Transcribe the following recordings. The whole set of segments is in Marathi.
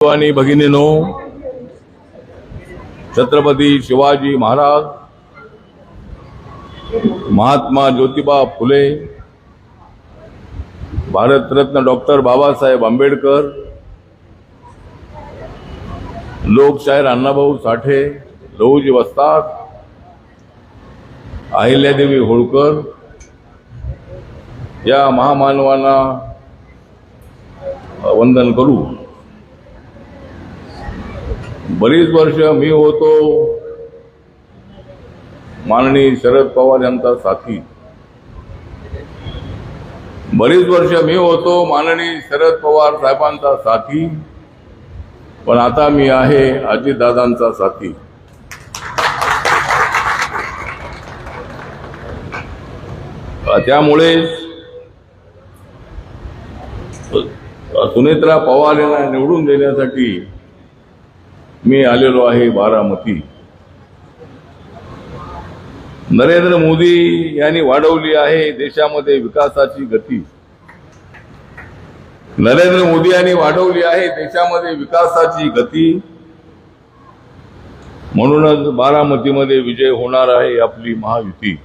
आणि भगिनीनो छत्रपती शिवाजी महाराज महात्मा ज्योतिबा फुले भारतरत्न डॉक्टर बाबासाहेब आंबेडकर लोकशाहीर अण्णाभाऊ साठे लहूजी वस्ताद अहिल्यादेवी होळकर या महामानवांना वंदन करू. बरीच वर्ष मी होतो. माननीय शरद पवार यांचा साथी. बरीच वर्ष मी होतो माननीय शरद पवार साहेबांचा साथी. पण आता मी आहे अजितदादांचा साथी. त्यामुळे सुनेत्रा पवार यांना निवडून देण्यासाठी मी आलेलो आहे बारामती. नरेंद्र मोदी यांनी वाढवली आहे देशामध्ये विकासाची गती. नरेंद्र मोदी यांनी वाढवली आहे देशामध्ये विकासाची गती. म्हणूनच बारामतीमध्ये विजय होणार आहे आपली महायुती.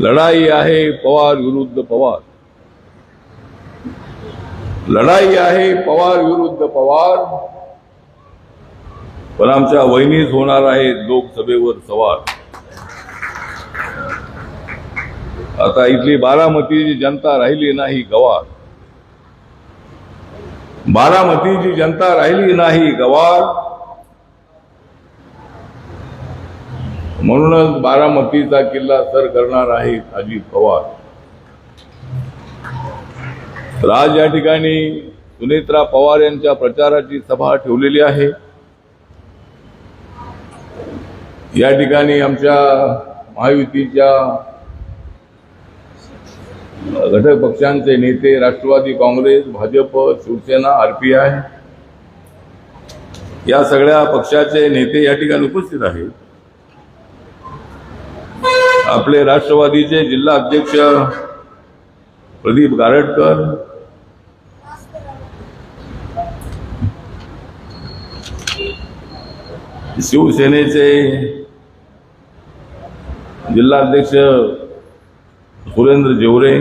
लढाई आहे पवार विरुद्ध पवार. लढाई आहे पवार विरुद्ध पवार. पण आमच्या वहिनीच होणार आहे लोकसभेवर सवार आता इथली बारामतीची जनता राहिली नाही गवार. बारामतीची जनता राहिली नाही गवार. म्हणूनच बारामतीचा किल्ला सर करणार आहेत अजित पवार. तर आज या ठिकाणी सुनेत्रा पवार यांच्या प्रचाराची सभा ठेवलेली आहे. या ठिकाणी आमच्या महायुतीच्या घटक पक्षांचे नेते राष्ट्रवादी काँग्रेस भाजप शिवसेना आरपीआय या सगळ्या पक्षाचे नेते या ठिकाणी उपस्थित आहेत. आपले राष्ट्रवादीचे जिल्हा अध्यक्ष प्रदीप गारडकर शिवसेनेचे जिल्हाध्यक्ष सुरेंद्र जेवरे.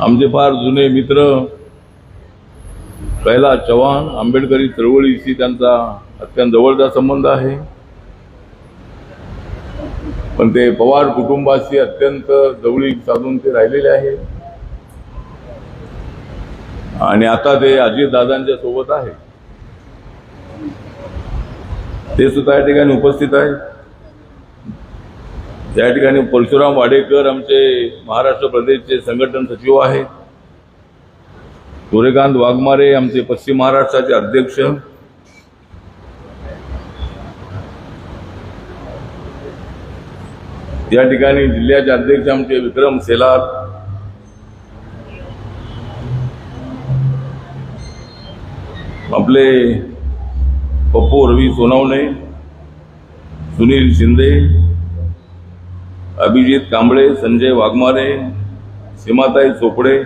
आमचे फार जुने मित्र कैलास चव्हाण आंबेडकरी चळवळीशी त्यांचा अत्यंत जवळचा संबंध आहे. पण ते पवार कुटुंबाशी अत्यंत जवळीक साधून ते राहिलेले आहे. आणि आता ते अजितदादांच्या सोबत आहे. ते सुद्धा या ठिकाणी उपस्थित आहेत या ठिकाणी परशुराम वाडेकर आमचे महाराष्ट्र प्रदेशचे संघटन सचिव आहेत. सूर्यकांत वाघमारे आमचे पश्चिम महाराष्ट्राचे अध्यक्ष. या ठिकाणी जिल्ह्याचे अध्यक्ष आमचे विक्रम सेलार. आपले पप्पू रवी सोनावणे सुनील शिंदे अभिजित कांबळे संजय वाघमारे सीमाताई चोपडे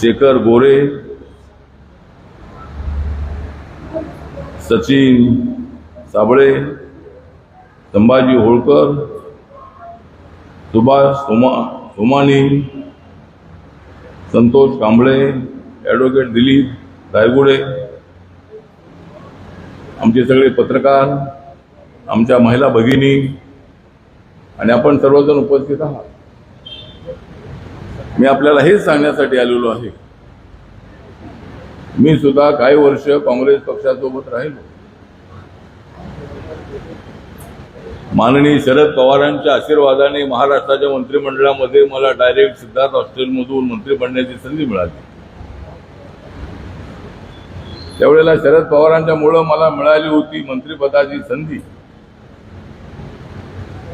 शेखर गोरे सचिन साबळे संभाजी होळकर सुभाष सोमा सोमानी संतोष कांबळे ॲडव्होकेट दिलीप रायगुडे आमचे सगळे पत्रकार आमच्या महिला भगिनी आणि आपण सर्वजण उपस्थित आहात. मी आपल्याला हेच सांगण्यासाठी आलेलो आहे. मी सुद्धा काही वर्ष काँग्रेस पक्षासोबत राहिलो. माननीय शरद पवारांच्या आशीर्वादाने महाराष्ट्राच्या मंत्रिमंडळामध्ये मला डायरेक्ट सिद्धार्थ हॉस्टेलमधून मंत्री बनण्याची संधी मिळाली. त्यावेळेला शरद पवारांच्या मुळे मला मिळाली होती मंत्रिपदाची संधी.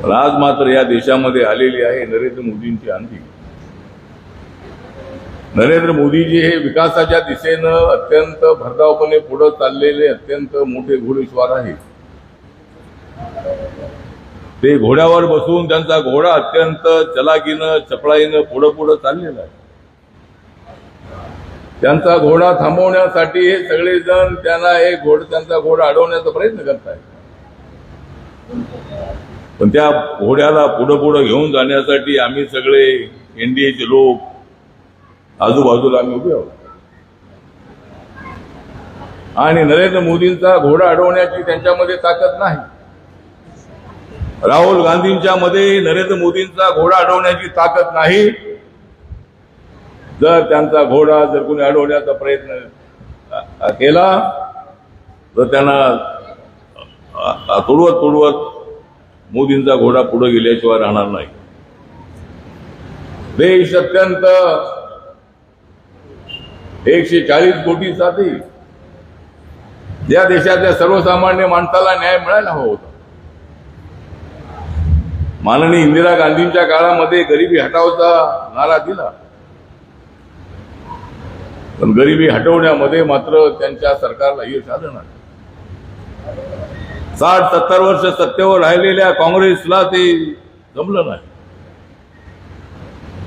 पण आज मात्र या देशामध्ये आलेली आहे नरेंद्र मोदींची आंधी. नरेंद्र मोदीजी हे विकासाच्या दिशेनं अत्यंत भरधावपणे पुढे चाललेले अत्यंत मोठे घोडेश्वर आहेत. ते घोड्यावर बसून त्यांचा घोडा अत्यंत चलाकीनं चपळाईनं पुढं पुढं चाललेला आहे. त्यांचा घोडा थांबवण्यासाठी हे सगळेजण त्यांना एक घोड त्यांचा घोडा अडवण्याचा प्रयत्न करतायत. पण त्या घोड्याला पुढं पुढं घेऊन जाण्यासाठी आम्ही सगळे एनडीएचे लोक आजूबाजूला आम्ही उभे आहोत. आणि नरेंद्र मोदींचा घोडा अडवण्याची त्यांच्यामध्ये ताकद नाही. राहुल गांधींच्या मध्ये नरेंद्र मोदींचा घोडा अडवण्याची ताकद नाही. जर त्यांचा घोडा जर कोणी अडवण्याचा प्रयत्न केला तर त्यांना तुडवत तुडवत मोदींचा घोडा पुढे गेल्याशिवाय राहणार नाही. देश अत्यंत एकशे चाळीस कोटी देश या देशातल्या सर्वसामान्य माणसाला न्याय मिळायला हवा होता. माननीय इंदिरा गांधींच्या काळामध्ये गरिबी हटावचा नारा दिला. पण गरिबी हटवण्यामध्ये मात्र त्यांच्या सरकारला यश आलं नाही. साठ सत्तर वर्ष सत्तेवर राहिलेल्या काँग्रेसला ते जमलं नाही.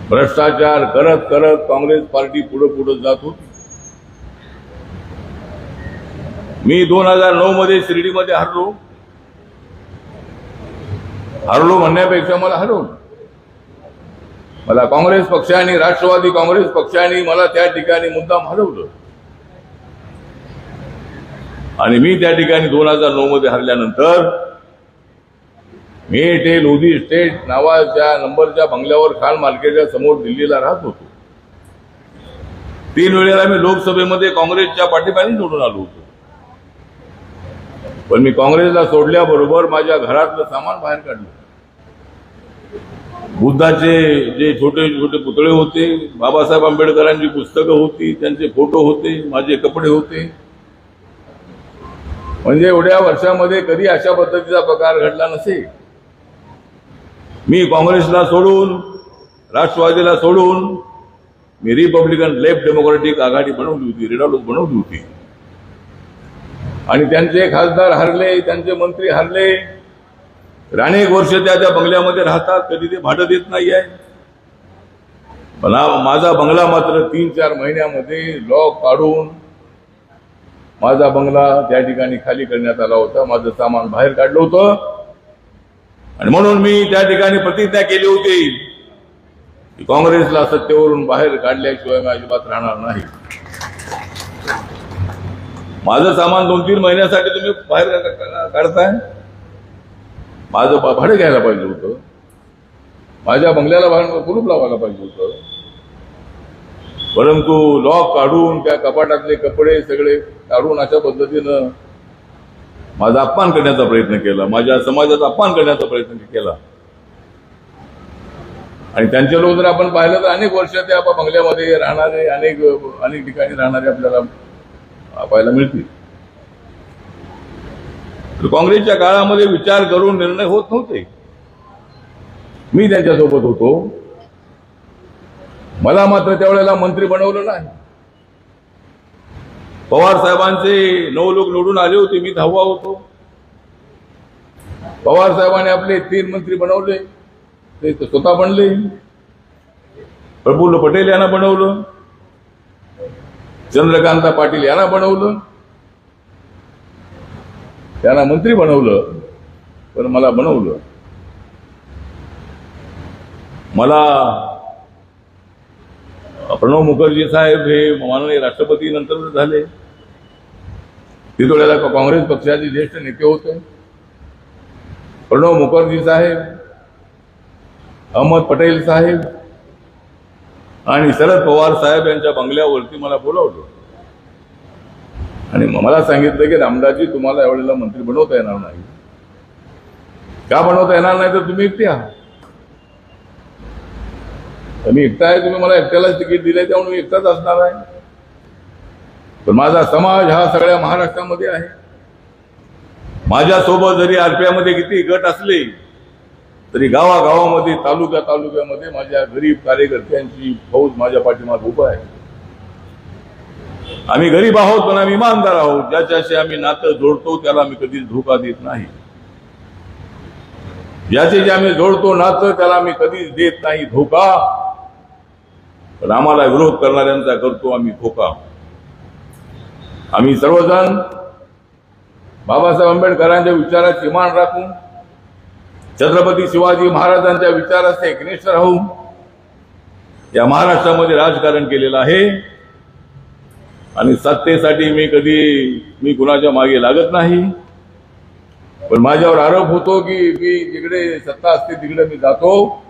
भ्रष्टाचार करत करत काँग्रेस पार्टी पुढे पुढे जात होती. मी दोन हजार नऊ मध्ये शिर्डीमध्ये हरलो. हरलो म्हणण्यापेक्षा मला हरवलं मला काँग्रेस पक्षाने राष्ट्रवादी काँग्रेस पक्षाने मला त्या ठिकाणी मुद्दाम हरवलं. आणि मी त्या ठिकाणी दोन हजार नऊ मध्ये हरल्यानंतर मी ते लोधी स्टेट नावाच्या नंबरच्या बंगल्यावर खान मार्केटच्या समोर दिल्लीला राहत होतो. तीन वेळेला मी लोकसभेमध्ये काँग्रेसच्या पाठिंब्याने निवडून आलो होतो. पण मी काँग्रेसला सोडल्याबरोबर माझ्या घरातलं सामान बाहेर काढलं. बुद्धाचे जे छोटे छोटे पुतळे होते बाबासाहेब आंबेडकरांची पुस्तकं होती त्यांचे फोटो होते माझे कपडे होते. म्हणजे एवढ्या वर्षामध्ये कधी अशा पद्धतीचा प्रकार घडला नसेल. मी काँग्रेसला सोडून राष्ट्रवादीला सोडून मी रिपब्लिकन लेफ्ट डेमोक्रेटिक आघाडी बनवली होती रिडाडूस बनवली होती. आणि त्यांचे खासदार हरले त्यांचे मंत्री हरले अनेक वर्ष त्या त्या बंगल्यामध्ये राहतात कधी ते भाडं देत नाही आहे. पण हा माझा बंगला मात्र तीन चार महिन्यामध्ये लॉक काढून माझा बंगला त्या ठिकाणी खाली करण्यात आला होता. माझं सामान बाहेर काढलं होतं. आणि म्हणून मी त्या ठिकाणी प्रतिज्ञा केली होती की काँग्रेसला सत्तेवरून बाहेर काढल्याशिवाय मी अजिबात राहणार नाही. माझं सामान दोन तीन महिन्यासाठी तुम्ही बाहेर का- का- का- काढताय? माझं भाडं घ्यायला पाहिजे होतं. माझ्या बंगल्याला भाडं कुलूप लावायला पाहिजे होतं. परंतु लॉक काढून त्या कपाटातले कपडे सगळे काढून अशा पद्धतीनं माझा अपमान करण्याचा प्रयत्न केला माझ्या समाजाचा अपमान करण्याचा प्रयत्न केला. आणि त्यांचे लोक जर आपण पाहिलं तर अनेक वर्ष त्या बंगल्यामध्ये राहणारे अनेक अनेक ठिकाणी राहणारे आपल्याला पाहायला मिळतील. काँग्रेसच्या काळामध्ये विचार करून निर्णय होत नव्हते. मी त्यांच्यासोबत होतो. मला मात्र त्यावेळेला मंत्री बनवलं नाही. पवार साहेबांचे नऊ लोक निवडून आले होते मी दहावा होतो. पवार साहेबांनी आपले तीन मंत्री बनवले ते स्वतः बनले. प्रफुल्ल पटेल यांना बनवलं. चंद्रकांता पाटील यांना बनवलं. त्यांना मंत्री बनवलं पण मला बनवलं. मला प्रणव मुखर्जी साहेब हे माननीय राष्ट्रपती नंतर झाले. तिथोड्याला काँग्रेस पक्षाचे ज्येष्ठ नेते होते. प्रणव मुखर्जी साहेब अहमद पटेल साहेब आणि शरद पवार साहेब यांच्या बंगल्यावरती मला बोलावलं. आणि मला सांगितलं की रामदासजी तुम्हाला यावेळेला मंत्री बनवता येणार नाही. का बनवता येणार नाही तर तुम्ही एकटे आहात. मी एकटा आहे तुम्ही मला एकट्यालाच तिकीट दिले त्यामुळे मी एकटाच असणार आहे. पण माझा समाज हा सगळ्या महाराष्ट्रामध्ये आहे. माझ्यासोबत जरी आरपीआयमध्ये किती गट असले तरी गावागावामध्ये तालुक्या तालुक्यामध्ये माझ्या गरीब कार्यकर्त्यांची फौज माझ्या पाठीमागे उभं आहे. आम्ही गरीब आहोत पण आम्ही इमानदार आहोत. ज्याच्याशी आम्ही नातं जोडतो त्याला आम्ही कधीच धोका देत नाही. ज्याचे जे आम्ही जोडतो नातं त्याला आम्ही कधीच देत नाही धोका. पण आम्हाला विरोध करणाऱ्यांचा करतो आम्ही धोका. आम्ही सर्वजण बाबासाहेब आंबेडकरांच्या विचाराची मान राखून छत्रपती शिवाजी महाराजांच्या विचाराचे एकनिष्ठ राहून या महाराष्ट्रामध्ये राजकारण केलेलं आहे. आणि सत्तेसाठी मी कधी मी कुणाच्या मागे लागत नाही. पण माझ्यावर आरोप होतो की मी जिकडे सत्ता असते तिकडे मी जातो.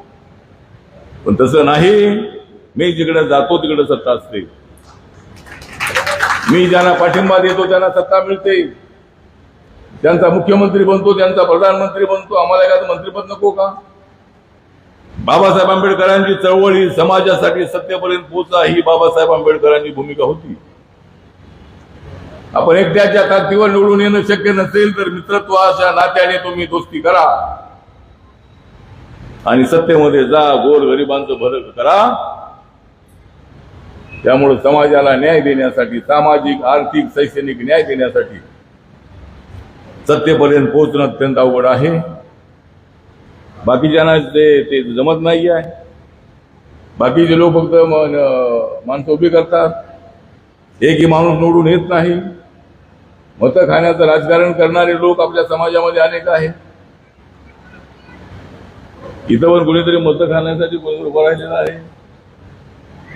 पण तसं नाही. मी जिकडे जातो तिकडे सत्ता असते. मी ज्यांना पाठिंबा देतो त्यांना सत्ता मिळते. त्यांचा मुख्यमंत्री बनतो त्यांचा प्रधानमंत्री बनतो. आम्हाला एखादं मंत्रीपद नको का? बाबासाहेब आंबेडकरांची चळवळ ही समाजासाठी सत्तेपर्यंत पोचा ही बाबासाहेब आंबेडकरांची भूमिका होती. आपण एकट्याच्या ताकदीवर निवडून येणं शक्य नसेल तर मित्रत्वाच्या नात्याने तुम्ही दोस्ती करा. आणि सत्तेमध्ये जा गोर गरिबांचं भरत करा. त्यामुळे समाजाला न्याय देण्यासाठी सामाजिक आर्थिक शैक्षणिक न्याय देण्यासाठी सत्तेपर्यंत पोहोचणं अत्यंत अवघड आहे. बाकीच्यांना ते ते जमत नाही आहे बाकीचे लोक फक्त माणसं उभी करतात. एकही माणूस निवडून येत नाही. मतं खाण्याचं राजकारण करणारे लोक आपल्या समाजामध्ये अनेक आहेत. इथं पण कुणीतरी मतं खाण्यासाठी कोणी उभं राहिलेलं आहे.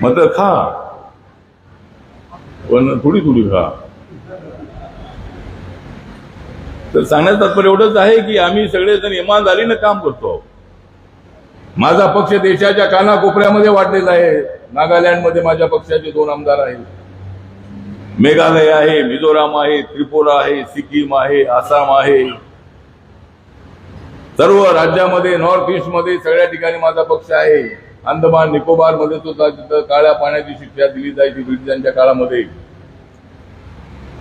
मतं खा. पण थोडी थोडी खा. तर सांगण्याचं तात्पर्य एवढंच आहे की आम्ही सगळेजण इमानदारीनं काम करतो. माझा पक्ष देशाच्या कानाकोपऱ्यामध्ये वाटलेला आहे. नागालँडमध्ये माझ्या पक्षाचे दोन आमदार आहेत. मेघालय आहे मिझोराम आहे त्रिपुरा आहे सिक्कीम आहे आसाम आहे. सर्व राज्यामध्ये नॉर्थ ईस्टमध्ये सगळ्या ठिकाणी माझा पक्ष आहे. अंदमान निकोबारमध्ये सुद्धा तिथं काळ्या पाण्याची शिक्षा दिली जायची ब्रिटिशांच्या काळामध्ये.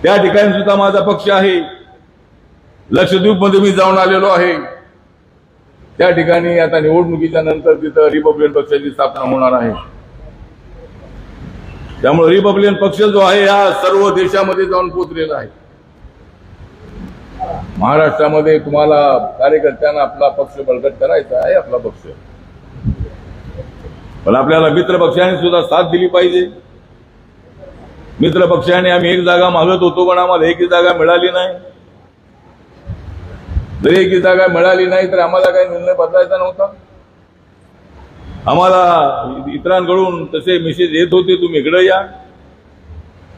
त्या ठिकाणी सुद्धा माझा पक्ष आहे. लक्षद्वीपमध्ये मी जाऊन आलेलो आहे. त्या ठिकाणी आता निवडणुकीच्या नंतर तिथं रिपब्लिकन पक्षाची स्थापना होणार आहे. त्यामुळे रिपब्लिकन पक्ष जो आहे हा सर्व देशामध्ये जाऊन पोचलेला आहे. महाराष्ट्रामध्ये तुम्हाला कार्यकर्त्यांना आपला पक्ष बळकट करायचा आहे आपला पक्ष. पण आपल्याला मित्र पक्षाने सुद्धा साथ दिली पाहिजे. मित्र पक्षाने आम्ही एक जागा मागत होतो पण आम्हाला एकही जागा मिळाली नाही. जर एकही जागा मिळाली नाही तर आम्हाला काही निर्णय बदलायचा नव्हता. आम्हाला इतरांकडून तसे मेसेज येत होते तुम्ही इकडे या.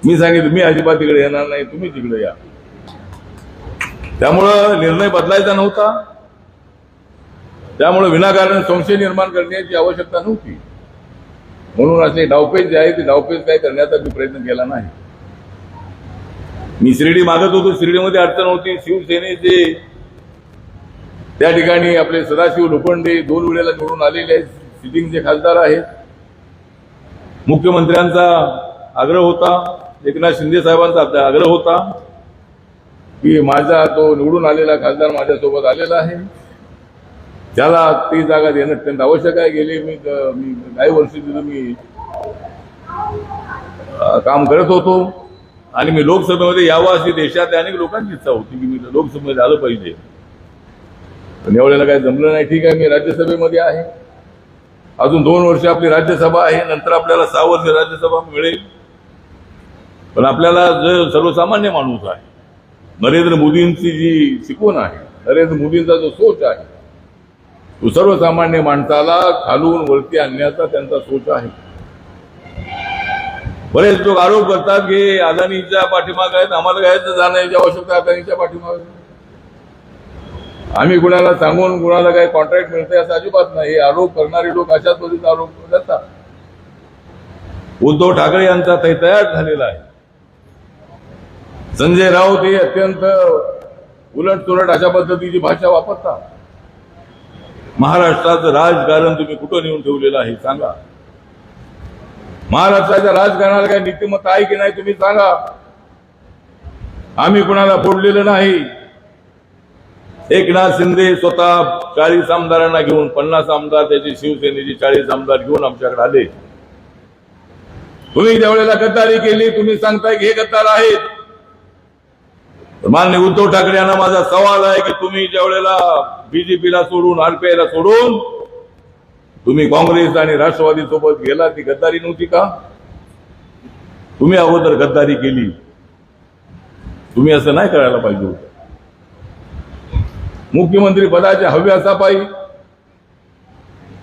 मी सांगितलं मी अजिबात तिकडे येणार नाही तुम्ही तिकडे या. त्यामुळं निर्णय बदलायचा नव्हता. त्यामुळे विनाकारण संशय निर्माण करण्याची आवश्यकता नव्हती. म्हणून असे डावपेच जे आहे ते डावपेच काय करण्याचा मी प्रयत्न केला नाही. मी शिर्डी मागत होतो शिर्डीमध्ये अडचण होती. शिवसेनेचे त्या ठिकाणी आपले सदाशिव लोखंडे दोन वेळेला निवडून आलेले आहेत. सिटिंगचे खासदार आहेत मुख्यमंत्र्यांचा आग्रह होता एकनाथ शिंदे साहेबांचा आग्रह होता की माझा तो निवडून आलेला खासदार माझ्यासोबत आलेला आहे. त्याला ती जागा देणं अत्यंत आवश्यक आहे. गेले मी मी काही वर्ष तिथं मी काम करत होतो आणि मी लोकसभेमध्ये यावं अशी देशातल्या अनेक लोकांची इच्छा होती की मी लोकसभेमध्ये आलं पाहिजे. पण यावेळेला काही जमलं नाही. ठीक आहे मी राज्यसभेमध्ये आहे. अजून दोन वर्ष आपली राज्यसभा आहे नंतर आपल्याला सहा वर्ष राज्यसभा मिळेल. पण आपल्याला जो सर्वसामान्य माणूस आहे नरेंद्र मोदींची जी शिकवण आहे नरेंद्र मोदींचा जो सोच आहे तो सर्वसामान्य माणसाला खालून वरती आणण्याचा त्यांचा सोच आहे. बरेच लोक आरोप करतात की अदानीच्या पाठीमागे आहेत आम्हाला घ्यायचं जाण्याची आवश्यकता अदानीच्या पाठीमागे. आम्ही कुणाला सांगून कुणाला काही कॉन्ट्रॅक्ट मिळते असं अजिबात नाही. हे आरोप करणारे लोक अशाच पद्धतीचा आरोप करतात. उद्धव ठाकरे यांचा ते तयार झालेला आहे. संजय राऊत हे अत्यंत उलट तुलट अशा पद्धतीची भाषा वापरतात. महाराष्ट्राचं राजकारण तुम्ही कुठं नेऊन ठेवलेलं आहे सांगा. महाराष्ट्राच्या राजकारणाला काही नीतिमत्ता आहे की नाही तुम्ही सांगा. आम्ही कुणाला फोडलेलं नाही. एकनाथ शिंदे स्वतः चाळीस आमदारांना घेऊन पन्नास आमदार त्याचे शिवसेनेचे चाळीस आमदार घेऊन आमच्याकडे आले. तुम्ही ज्यावेळेला गद्दारी केली तुम्ही सांगताय की हे गद्दार आहेत. तर माननीय उद्धव ठाकरे यांना माझा सवाल आहे की तुम्ही ज्या वेळेला बीजेपीला सोडून आरपीआयला सोडून तुम्ही काँग्रेस आणि राष्ट्रवादी सोबत गेला ती गद्दारी नव्हती का? तुम्ही अगोदर गद्दारी केली. तुम्ही असं नाही करायला पाहिजे होतं. मुख्यमंत्री पदाच्या हव्यासापायी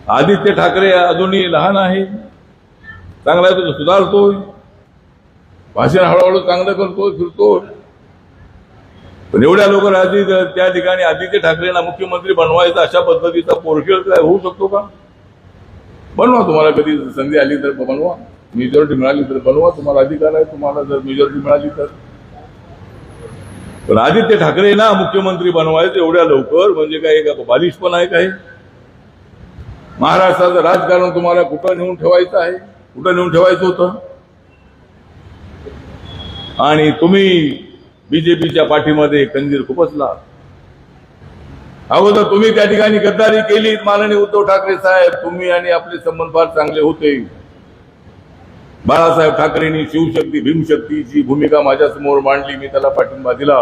आदित्य ठाकरे अजूनही लहान आहे. चांगला आहे तो सुधारतोय. भाषण हळूहळू चांगलं करतोय फिरतोय. पण एवढ्या लवकर आधी त्या ठिकाणी आदित्य ठाकरेंना मुख्यमंत्री बनवायचा अशा पद्धतीचा पोरखेळ काय होऊ शकतो का? बनवा तुम्हाला कधी संधी आली तर बनवा. मेजॉरिटी मिळाली तर बनवा. तुम्हाला अधिकार आहे तुम्हाला जर मेजॉरिटी मिळाली तर. पण आदित्य ठाकरे ना मुख्यमंत्री बनवायचं एवढ्या लवकर म्हणजे काय का बालिश पण आहे काय महाराष्ट्राचं राजकारण तुम्हाला कुठं नेऊन ठेवायचं आहे? कुठं नेऊन ठेवायचं होतं? आणि तुम्ही बीजेपीच्या पाठीमध्ये कंजीर खुपसला. अगोदर तुम्ही त्या ठिकाणी गद्दारी केली माननीय उद्धव ठाकरे साहेब. तुम्ही आणि आपले संबंध फार चांगले होते. बाळासाहेब ठाकरेंनी शिवशक्ती भीमशक्तीची भूमिका माझ्यासमोर मांडली मी त्याला पाठिंबा दिला.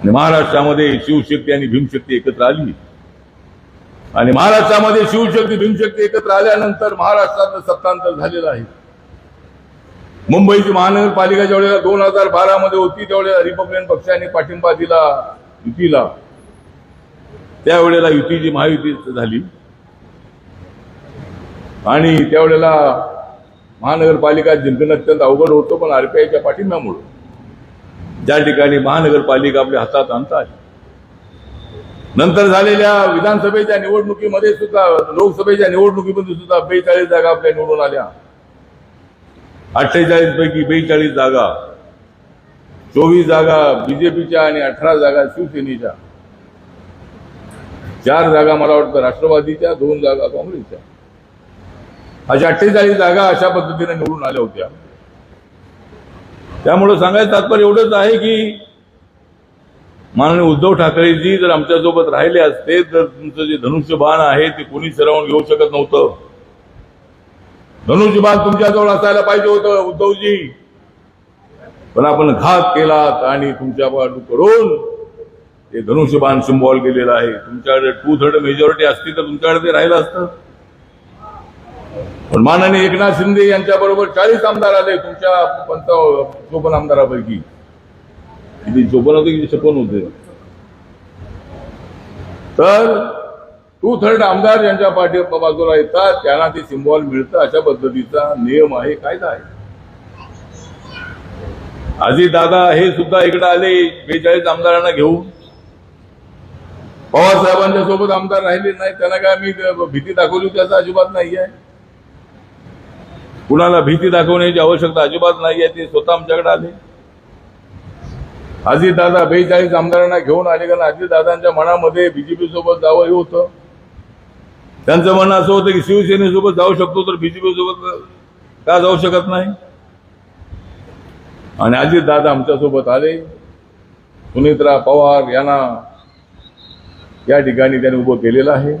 आणि महाराष्ट्रामध्ये शिवशक्ती आणि भीमशक्ती एकत्र आली. आणि महाराष्ट्रामध्ये शिवशक्ती भीमशक्ती एकत्र आल्यानंतर महाराष्ट्रात सत्तांतर झालेलं आहे. मुंबईची महानगरपालिका ज्यावेळेला दोन हजार बारा मध्ये होती त्यावेळेला रिपब्लिकन पक्षाने पाठिंबा दिला युतीला. त्यावेळेला युतीची महायुती झाली. आणि त्यावेळेला महानगरपालिका जिंकणं अत्यंत अवघड होतं पण आरपीआयच्या पाठिंब्यामुळं. ज्या ठिकाणी महानगरपालिका आपल्या हातात आणतात. नंतर झालेल्या विधानसभेच्या निवडणुकीमध्ये सुद्धा लोकसभेच्या निवडणुकीमध्ये सुद्धा बेचाळीस जागा आपल्या निवडून आल्या. अठ्ठेचाळीस पैकी बेचाळीस जागा चोवीस जागा बीजेपीच्या आणि अठरा जागा शिवसेनेच्या. चार जागा मला वाटतं राष्ट्रवादीच्या दोन जागा काँग्रेसच्या. अशा अठ्ठेचाळीस जागा अशा पद्धतीने निवडून आल्या होत्या. त्यामुळे सांगायचं तात्पर्य एवढंच आहे की माननीय उद्धव ठाकरेजी जर आमच्यासोबत राहिले असते तर तुमचं जे धनुष्यबाण आहे ते कोणी सरवून घेऊ शकत नव्हतं. धनुष्यबाण तुमच्याजवळ असायला पाहिजे होतं उद्धवजी. पण आपण घात केलात आणि तुमच्या करून ते धनुष्यबाण सिम्बॉल केलेलं आहे. तुमच्याकडे टू थर्ड मेजॉरिटी असती तर तुमच्याकडे ते राहिलं असतं. पण माननीय एकनाथ शिंदे यांच्या बरोबर चाळीस आमदार आले तुमच्या पंच चोपन्न आमदारापैकी. किती चोपन्न होते किती छप्पन होते? तर टू थर्ड आमदार ज्यांच्या पाठी बाजूला येतात. त्यांना ते सिम्बॉल मिळतं. अशा पद्धतीचा नियम आहे कायदा आहे. आजी दादा हे सुद्धा इकडे आले बेचाळीस आमदारांना घेऊन. पवार साहेबांच्या सोबत आमदार राहिले नाही त्यांना काय मी भीती दाखवली त्याचा अजिबात नाही आहे कुणाला भीती दाखवण्याची आवश्यकता अजिबात नाही आहे ते स्वतः आमच्याकडे आले. अजित दादा बेचाळीस आमदारांना घेऊन आले कारण अजित दादांच्या मनामध्ये बीजेपी सोबत जावं हे होतं. त्यांचं म्हणणं असं होतं की शिवसेनेसोबत जाऊ शकतो तर बीजेपी सोबत का जाऊ शकत नाही? आणि अजित दादा आमच्यासोबत आले. सुनित्रा पवार यांना या ठिकाणी त्यांनी उभं केलेलं आहे.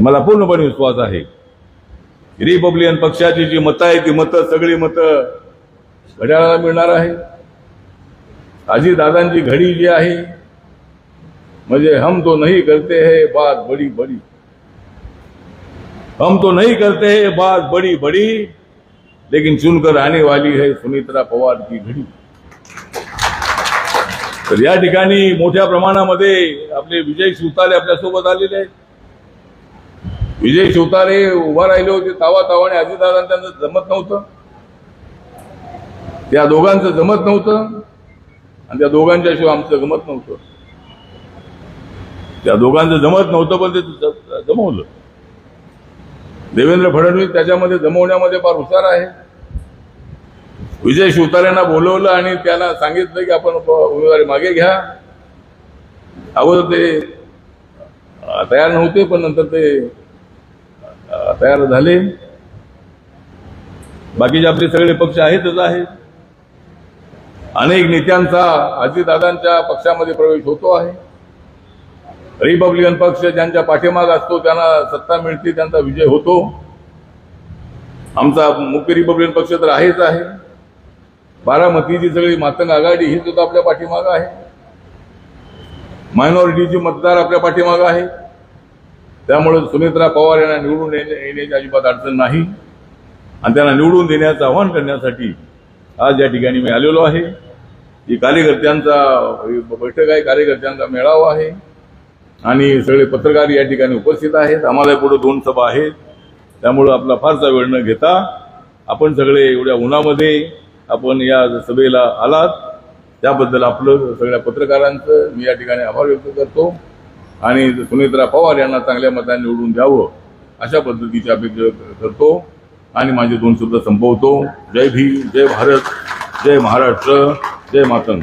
मला पूर्णपणे विश्वास आहे. रिपब्लिकन पक्षाची जी मतं आहे ती मतं सगळी मतं घड्याळाला मिळणार आहे. आजी दादांची घडी जी आहे म्हणजे हम तो नहीं करते है बात बड़ी बड़ी. हम तो नहीं करते है बात बड़ी बड़ी लेकिन चुनकर आने वाली है सुनित्रा पवार की घडी. तर या ठिकाणी मोठ्या प्रमाणामध्ये आपले विजय शिवतारे आपल्यासोबत आलेले आहेत. विजय शिवतारे उभा राहिले होते तावा तावाने अजितदादांना त्यांचं जमत नव्हतं. त्या दोघांचं जमत नव्हतं आणि त्या दोघांच्या शिवाय आमचं जमत नव्हतं. त्या दोघांचं जमत नव्हतं पण ते जमवलं. देवेंद्र फडणवीस त्याच्यामध्ये जमवण्यामध्ये फार हुशार आहे. विजय शिवतारेंना बोलवलं आणि त्यांना सांगितलं की आपण उमेदवारी मागे घ्या. अगोदर ते तयार नव्हते पण नंतर ते तयार झाले. बाकीचे आपले सगळे पक्ष आहेतच आहेत. अनेक नेत्यांचा अजितदादांच्या पक्षामध्ये प्रवेश होतो आहे. रिपब्लिकन पक्ष ज्यांच्या पाठीमाग असतो त्यांना सत्ता मिळते त्यांचा विजय होतो. आमचा मुख्य रिपब्लिकन पक्ष तर आहेच आहे. बारामतीची सगळी मातंग आघाडी ही सुद्धा आपल्या पाठीमागं आहे. मायनॉरिटीचे मतदार आपल्या पाठीमागं आहे. त्यामुळे सुमित्रा पवार यांना निवडून येण्या येण्याची अजिबात अडचण नाही. आणि त्यांना निवडून देण्याचं आवाहन करण्यासाठी आज या ठिकाणी मी आलेलो आहे. ही कार्यकर्त्यांचा बैठक आहे कार्यकर्त्यांचा मेळावा आहे. आणि सगळे पत्रकार या ठिकाणी उपस्थित आहेत. आम्हाला पुढे दोन सभा आहेत. त्यामुळं आपला फारसा वेळ न घेता आपण सगळे एवढ्या उन्हामध्ये आपण या सभेला आलात. त्याबद्दल आपलं सगळ्या पत्रकारांचं मी या ठिकाणी आभार व्यक्त करतो. आणि सुनेत्रा पवार यांना चांगल्या मताने निवडून द्यावं अशा पद्धतीची अपेक्षा करतो आणि माझे दोन शब्द संपवतो. जय भीम जय भारत जय महाराष्ट्र जय मातंग